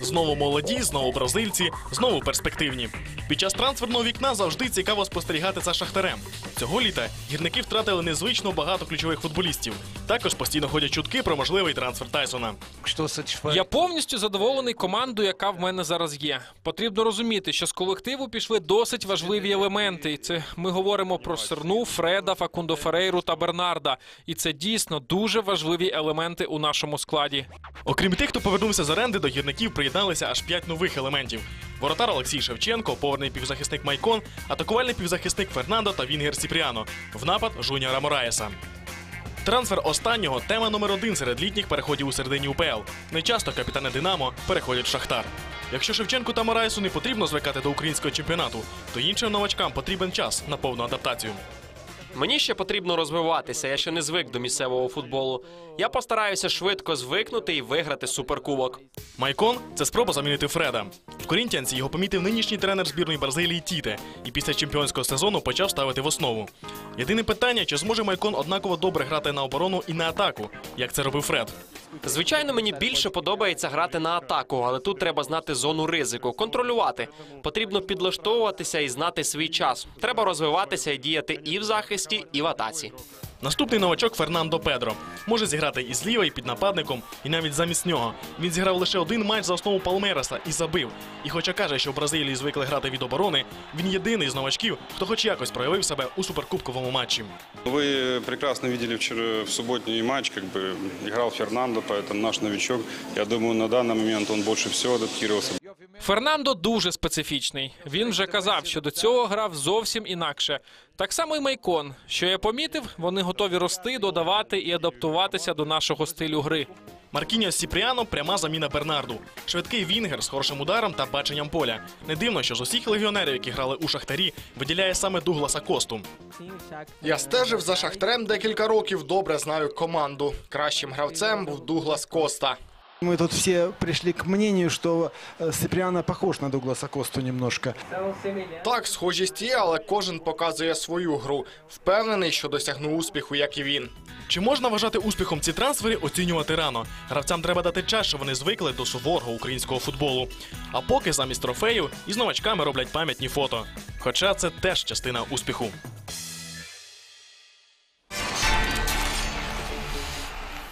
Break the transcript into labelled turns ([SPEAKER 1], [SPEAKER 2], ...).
[SPEAKER 1] Знову молоді, знову бразильці, знову перспективні. Під час трансферного вікна завжди цікаво спостерігати за шахтарем. Цього літа гірники втратили незвично багато ключових футболістів. Також постійно ходять чутки про можливий трансфер Тайсона.
[SPEAKER 2] Я повністю задоволений командою, яка в мене зараз є. Потрібно розуміти, що з колективу пішли досить важливі елементи. І це ми говоримо про Серну, Фреда, Факундо Ферейру та Бернарда. І це дійсно дуже важливі елементи у нашому складі.
[SPEAKER 1] Окрім тих, хто повернувся з оренди, до гірників приєдналися аж п'ять нових елементів: воротар Олексій Шевченко, опорний півзахисник Майкон, атакувальний півзахисник Фернандо та Вінгер Сіпріано. В напад Жуніора Мораєса. Трансфер останнього тема номер один серед літніх переходів у середині УПЛ. Нечасто капітани Динамо переходять в Шахтар. Якщо Шевченку та Мораєсу не потрібно звикати до українського чемпіонату, то іншим новачкам потрібен час на повну адаптацію.
[SPEAKER 3] Мені ще потрібно розвиватися. Я ще не звик до місцевого футболу. Я постараюся швидко звикнути і виграти суперкубок.
[SPEAKER 1] Майкон це спроба замінити Фреда. В Корінтіанці його помітив нинішній тренер збірної Бразилії Тіте і після чемпіонського сезону почав ставити в основу. Єдине питання, чи зможе Майкон однаково добре грати на оборону і на атаку, як це робив Фред.
[SPEAKER 3] Звичайно, мені більше подобається грати на атаку, але тут треба знати зону ризику, контролювати. Потрібно підлаштовуватися і знати свій час. Треба розвиватися і діяти і в захисті, і в атаці.
[SPEAKER 1] Наступний новачок Фернандо Педро може зіграти і зліва, і під нападником, і навіть замість нього. Він зіграв лише один матч за основу Палмереса і забив. І хоча каже, що в Бразилії звикли грати від оборони, він єдиний з новачків, хто хоч якось проявив себе у суперкубковому матчі.
[SPEAKER 4] Вы прекрасно видели вчера в субботний матч, как бы играл Фернандо, поэтому наш новичок. Я думаю, на данный момент он больше всего адаптировался.
[SPEAKER 2] Фернандо дуже специфічний. Він вже казав, що до цього грав зовсім інакше. Так само і Майкон. Що я помітив, вони готові рости, додавати і адаптуватися до нашого стилю гри.
[SPEAKER 1] Маркініо Сіпріано пряма заміна Бернарду. Швидкий вінгер з хорошим ударом та баченням поля. Не дивно, що з усіх легіонерів, які грали у Шахтарі, виділяє саме Дугласа Косту.
[SPEAKER 5] Я стежив за шахтарем декілька років. Добре знаю команду. Кращим гравцем був Дуглас Коста.
[SPEAKER 6] Мы тут все пришли к мнению, что э, похож на Дугласа Косту немножко.
[SPEAKER 5] Так, схожість є, але кожен показує свою гру. Впевнений, що досягну успіху, як і він.
[SPEAKER 1] Чи можна вважати успіхом ці трансфери, оцінювати рано? Гравцям треба дати час, щоб вони звикли до суворого українського футболу. А поки замість трофеїв із новачками роблять пам'ятні фото. Хоча це теж частина успіху.